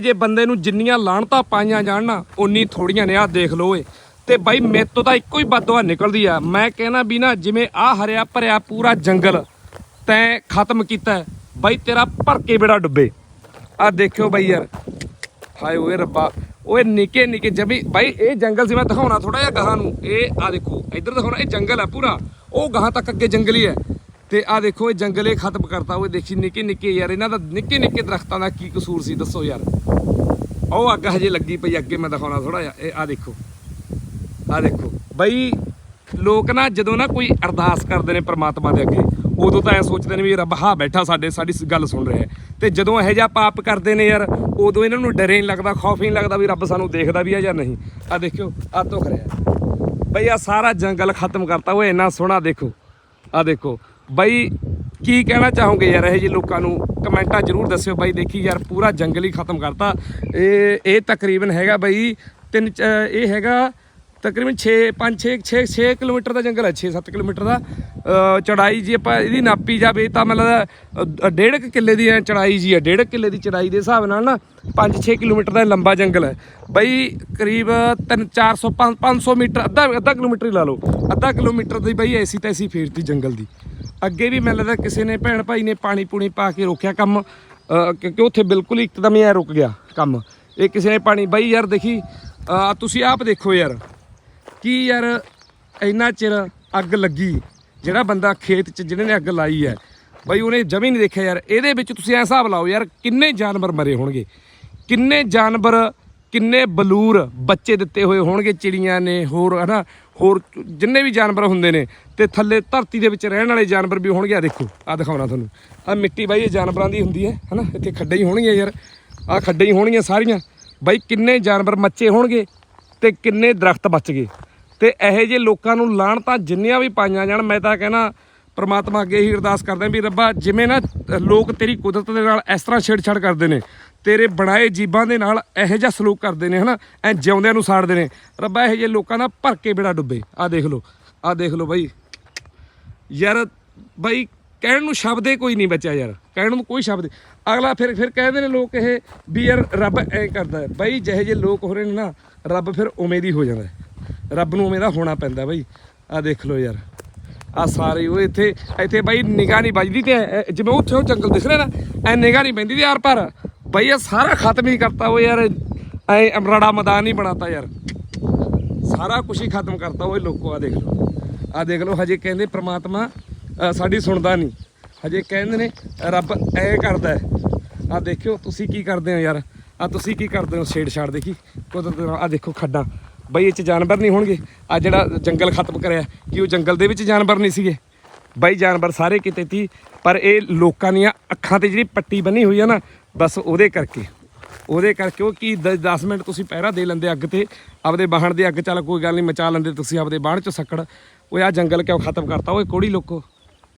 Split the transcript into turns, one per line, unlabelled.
ਜੇ ਬੰਦੇ ਨੂੰ ਜਿੰਨੀਆਂ ਲਾਹਣਤਾਂ ਪਾਈਆਂ ਜਾਣ ਨਾ ਉਨੀ ਥੋੜੀਆਂ ਨੇ ਆ ਦੇਖ ਲਓ ਏ ਤੇ ਬਾਈ, ਮੇਰੇ ਤੋਂ ਤਾਂ ਇੱਕੋ ਹੀ ਬਦਦੁਆ ਨਿਕਲਦੀ ਆ। ਮੈਂ ਕਹਿੰਦਾ ਵੀ ਨਾ, ਜਿਵੇਂ ਆ ਹਰਿਆ ਭਰਿਆ ਪੂਰਾ ਜੰਗਲ, ਤੈਂ ਖਤਮ ਕੀਤਾ ਬਾਈ, ਤੇਰਾ ਭਰ ਕੇ ਬੇੜਾ ਡੁੱਬੇ। ਆ ਦੇਖਿਓ ਬਾਈ ਯਾਰ। ਹਾਏ ਓਏ ਰੱਬਾ। ਓਏ ਨਿੱਕੇ ਨਿੱਕੇ ਜਮੀ। ਬਾਈ, ਇਹ ਜੰਗਲ ਸੀ, ਮੈਂ ਦਿਖਾਉਣਾ ਥੋੜਾ ਜਿਹਾ ਗਾਹਾਂ ਨੂੰ। ਇਹ ਆ ਦੇਖੋ, ਇੱਧਰ ਦਿਖਾਉਣਾ, ਇਹ ਜੰਗਲ ਹੈ ਪੂਰਾ। ਉਹ ਗਾਹਾਂ ਤੱਕ ਅੱਗੇ ਜੰਗਲ ਹੀ ਹੈ। ਤੇ ਆ ਦੇਖੋ ਇਹ ਜੰਗਲੇ ਖਤਮ ਕਰਤਾ ਉਹ ਦੇਖੀ ਨਿੱਕੇ ਨਿੱਕੇ ਯਾਰ, ਇਹਨਾਂ ਦਾ ਨਿੱਕੇ ਨਿੱਕੇ ਦਰਖਤਾਂ ਦਾ ਕੀ ਕਸੂਰ ਸੀ, ਦੱਸੋ ਯਾਰ। ਉਹ ਅੱਗ ਹਜੇ ਲੱਗੀ ਪਈ ਅੱਗੇ ਮੈਂ ਦਿਖਾਉਣਾ ਥੋੜਾ ਜਿਹਾ, ਇਹ ਆ ਦੇਖੋ ਆ ਦੇਖੋ। ਬਈ, ਲੋਕ ਨਾ ਜਦੋਂ ਨਾ ਕੋਈ ਅਰਦਾਸ ਕਰਦੇ ਨੇ ਪ੍ਰਮਾਤਮਾ ਦੇ ਅੱਗੇ, ਉਦੋਂ ਤਾਂ ਐ ਸੋਚਦੇ ਨੇ ਵੀ ਰੱਬ ਹਾਂ ਬੈਠਾ ਸਾਡੇ, ਸਾਡੀ ਸ- ਗੱਲ ਸੁਣ ਰਿਹਾ ਹੈ। ਤੇ ਜਦੋਂ ਇਹੋ ਜਿਹਾ ਪਾਪ ਕਰਦੇ ਨੇ ਯਾਰ, ਉਦੋਂ ਇਹਨਾਂ ਨੂੰ ਡਰੇ ਨਹੀਂ ਲੱਗਦਾ, ਖੌਫ ਨਹੀਂ ਲੱਗਦਾ ਵੀ ਰੱਬ ਸਾਨੂੰ ਦੇਖਦਾ ਵੀ ਆ ਜਾਂ ਨਹੀਂ। ਆ ਦੇਖਿਓ ਆ ਧੁਖ ਰਿਹਾ। ਬਈ ਆ ਸਾਰਾ ਜੰਗਲ ਖਤਮ ਕਰਤਾ ਓਏ ਇੰਨਾ ਸੋਹਣਾ ਦੇਖੋ। ਆ ਦੇਖੋ ਬਈ ਕੀ ਕਹਿਣਾ ਚਾਹੋਗੇ ਯਾਰ ਇਹ ਜਿਹੇ ਲੋਕਾਂ ਨੂੰ? ਕਮੈਂਟਾਂ ਜ਼ਰੂਰ ਦੱਸਿਓ ਬਾਈ ਦੇਖੀ ਯਾਰ ਪੂਰਾ ਜੰਗਲ ਹੀ ਖਤਮ ਕਰਤਾ। ਇਹ ਇਹ ਤਕਰੀਬਨ ਹੈਗਾ ਬਈ ਤਿੰਨ ਚ- ਇਹ ਹੈਗਾ ਤਕਰੀਬਨ 6 5 6 6 6 ਕਿਲੋਮੀਟਰ ਦਾ ਜੰਗਲ ਹੈ 6 7 ਕਿਲੋਮੀਟਰ ਦਾ। ਅ, ਚੜਾਈ ਜੀ ਆਪਾਂ ਇਹਦੀ ਨਾਪੀ ਜਾਵੇ ਤਾਂ ਮਤਲਬ ਡੇਢ ਕੁ ਕਿੱਲੇ ਦੀ ਐਂ ਚੜਾਈ ਜੀ ਹੈ ਡੇਢ ਕਿੱਲੇ ਦੀ ਚੜਾਈ ਦੇ ਹਿਸਾਬ ਨਾਲ ਨਾ 5-6 ਕਿਲੋਮੀਟਰ ਦਾ ਲੰਬਾ ਜੰਗਲ ਹੈ। ਬਈ ਕਰੀਬ 3 400 500 ਮੀਟਰ ਅੱਧਾ ਅੱਧਾ ਕਿਲੋਮੀਟਰ ਹੀ ਲਾ ਲਓ। ਅੱਧਾ ਕਿਲੋਮੀਟਰ ਦੀ ਬਈ ਐਸੀ ਤੈਸੀ ਫੇਰਤੀ ਜੰਗਲ ਦੀ। ਅੱਗੇ ਵੀ ਮੈਨੂੰ ਲੱਗਦਾ ਕਿਸੇ ਨੇ ਭੈਣ ਭਾਈ ਨੇ ਪਾਣੀ ਪੂਣੀ ਪਾ ਕੇ ਰੋਕਿਆ ਕੰਮ ਕਿਉਂਕਿ ਉੱਥੇ ਬਿਲਕੁਲ ਹੀ ਇੱਕਦਮ ਹੀ ਐ ਰੁਕ ਗਿਆ ਕੰਮ। ਇਹ ਕਿਸੇ ਨੇ ਪਾਣੀ, ਬਾਈ ਯਾਰ ਦੇਖੀ ਤੁਸੀਂ ਆਪ ਦੇਖੋ ਯਾਰ, ਕੀ ਯਾਰ ਇੰਨਾ ਚਿਰ ਅੱਗ ਲੱਗੀ, ਜਿਹੜਾ ਬੰਦਾ ਖੇਤ 'ਚ ਜਿਹਨੇ ਨੇ ਅੱਗ ਲਾਈ ਹੈ। ਬਈ ਉਹਨੇ ਜਮੀ ਨਹੀਂ ਦੇਖਿਆ ਯਾਰ, ਇਹਦੇ ਵਿੱਚ ਤੁਸੀਂ ਐ ਹਿਸਾਬ ਲਾਓ ਯਾਰ, ਕਿੰਨੇ ਜਾਨਵਰ ਮਰੇ ਹੋਣਗੇ? ਕਿੰਨੇ ਜਾਨਵਰ, ਕਿੰਨੇ ਬਲੂਰ ਬੱਚੇ ਦਿੱਤੇ ਹੋਏ ਹੋਣਗੇ, ਚਿੜੀਆਂ ਨੇ, ਹੋਰ ਹਨਾ ਹੋਰ ਜਿੰਨੇ ਵੀ ਜਾਨਵਰ ਹੁੰਦੇ ਨੇ ਤੇ ਥੱਲੇ ਧਰਤੀ ਦੇ ਵਿੱਚ ਰਹਿਣ ਵਾਲੇ ਜਾਨਵਰ ਵੀ ਹੋਣਗੇ। ਆ ਦੇਖੋ ਆ ਦਿਖਾਉਣਾ ਤੁਹਾਨੂੰ। ਆ ਮਿੱਟੀ ਬਾਈ, ਇਹ ਜਾਨਵਰਾਂ ਦੀ ਹੁੰਦੀ ਹੈ, ਹਨਾ? ਇੱਥੇ ਖੱਡੇ ਹੀ ਹੋਣਗੀਆਂ ਯਾਰ। ਆ ਖੱਡੇ ਹੀ ਹੋਣਗੀਆਂ ਸਾਰੀਆਂ। ਬਾਈ, ਕਿੰਨੇ ਜਾਨਵਰ ਮੱਚੇ ਹੋਣਗੇ ਤੇ ਕਿੰਨੇ ਦਰਖਤ ਬਚ ਗਏ? ਤੇ ਇਹੋ ਜਿਹੇ ਲੋਕਾਂ ਨੂੰ ਲਾਣ ਤਾਂ ਜਿੰਨੀਆਂ ਵੀ ਪਾਈਆਂ ਜਾਣ, ਮੈਂ ਤਾਂ ਕਹਿਣਾ ਪ੍ਰਮਾਤਮਾ ਅੱਗੇ ਹੀ ਅਰਦਾਸ ਕਰਦਾ ਵੀ ਰੱਬਾ, ਜਿਵੇਂ ਨਾ ਲੋਕ ਤੇਰੀ ਕੁਦਰਤ ਦੇ ਨਾਲ ਇਸ ਤਰ੍ਹਾਂ ਛੇੜਛਾੜ ਕਰਦੇ ਨੇ ਤੇਰੇ ਬਣਾਏ ਜੀਬਾਂ ਦੇ ਨਾਲ ਇਹੋ ਜਿਹਾ ਸਲੂਕ ਕਰਦੇ ਨੇ, ਹਨਾ? ਐ ਜਿਉਂਦਿਆਂ ਨੂੰ ਸਾੜਦੇ ਨੇ। ਰੱਬਾ, ਇਹੋ ਜਿਹੇ ਲੋਕਾਂ ਦਾ ਭਰ ਕੇ ਬੇੜਾ ਡੁੱਬੇ। ਆ ਦੇਖ ਲਓ ਆ ਦੇਖ ਲਓ ਬਾਈ। ਯਾਰ, ਬਾਈ, ਕਹਿਣ ਨੂੰ ਸ਼ਬਦ ਕੋਈ ਨਹੀਂ ਬਚਿਆ ਯਾਰ। ਕਹਿਣ ਨੂੰ ਕੋਈ ਸ਼ਬਦ ਅਗਲਾ ਫਿਰ ਫਿਰ ਕਹਿੰਦੇ ਨੇ ਲੋਕ ਇਹ ਵੀ ਯਾਰ ਰੱਬ ਐ ਕਰਦਾ ਬਾਈ, ਜਿਹੇ ਜਿਹੇ ਲੋਕ ਹੋ ਰਹੇ ਨੇ ਨਾ, ਰੱਬ ਫਿਰ ਉਵੇਂ ਦੀ ਹੋ ਜਾਂਦਾ ਰੱਬ ਨੂੰ ਉਵੇਂ ਦਾ ਹੋਣਾ ਪੈਂਦਾ ਬਾਈ। ਆ ਦੇਖ ਲਓ ਯਾਰ। ਆ ਸਾਰੇ ਉਹ ਇੱਥੇ ਇੱਥੇ ਬਾਈ ਨਿਗਾਹ ਨਹੀਂ ਵੱਜਦੀ ਤੇ ਜਿਵੇਂ ਉੱਥੇ ਉਹ ਜੰਗਲ ਦਿਖ ਰਿਹਾ ਨਾ, ਐ ਨਿਗਾਹ ਨਹੀਂ ਪੈਂਦੀ ਤੇ ਯਾਰ ਪਰ ਬਾਈ ਇਹ ਸਾਰਾ ਖਤਮ ਹੀ ਕਰਤਾ ਉਹ ਯਾਰ। ਐ ਅਮਰਾੜਾ ਮੈਦਾਨ ਹੀ ਬਣਾਤਾ ਯਾਰ। ਸਾਰਾ ਕੁਝ ਹੀ ਖਤਮ ਕਰਤਾ ਓਏ ਲੋਕੋ ਆ ਦੇਖ ਲਓ। ਆ ਦੇਖ ਲਓ, ਹਜੇ ਕਹਿੰਦੇ ਪ੍ਰਮਾਤਮਾ ਸਾਡੀ ਸੁਣਦਾ ਨਹੀਂ। ਹਜੇ ਕਹਿੰਦੇ ਨੇ, ਰੱਬ ਐ ਕਰਦਾ ਆ ਦੇਖਿਓ, ਤੁਸੀਂ ਕੀ ਕਰਦੇ ਹੋ ਯਾਰ? ਆ ਤੁਸੀਂ ਕੀ ਕਰਦੇ ਹੋ ਛੇੜ ਛਾੜ ਦੇਖੀ? ਕੁਦਰਤ ਆ ਦੇਖੋ ਖੱਡਾਂ। ਬਈ ਇਹ ਚ ਜਾਨਵਰ ਨਹੀਂ ਹੋਣਗੇ। ਆ ਜਿਹੜਾ ਜੰਗਲ ਖਤਮ ਕਰਿਆ, ਕਿ ਉਹ ਜੰਗਲ ਦੇ ਵਿੱਚ ਜਾਨਵਰ ਨਹੀਂ ਸੀਗੇ? ਬਾਈ ਜਾਨਵਰ ਸਾਰੇ ਕਿਤੇ ਤੀ ਪਰ ਇਹ ਲੋਕਾਂ ਦੀਆਂ ਅੱਖਾਂ ਤੇ ਜਿਹੜੀ ਪੱਟੀ ਬੰਨੀ ਹੋਈ ਆ ਨਾ ਬਸ ਉਹਦੇ ਕਰਕੇ। ਉਹਦੇ ਕਰਕੇ ਉਹ ਕੀ 10 ਮਿੰਟ ਤੁਸੀਂ ਪਹਿਰਾ ਦੇ ਲੈਂਦੇ ਅੱਗ ਤੇ, ਆਪਦੇ ਬਾਹਣ ਦੀ ਅੱਗ ਚੱਲ ਕੋਈ ਗੱਲ ਨਹੀਂ ਮਚਾ ਲੈਂਦੇ ਤੁਸੀਂ ਆਪਦੇ ਬਾਹਣ ਚ ਸੱਕੜ। ਓਏ ਆ ਜੰਗਲ ਕਿਉਂ ਖਤਮ ਕਰਤਾ? ਓਏ ਕੋੜੀ ਲੋਕੋ।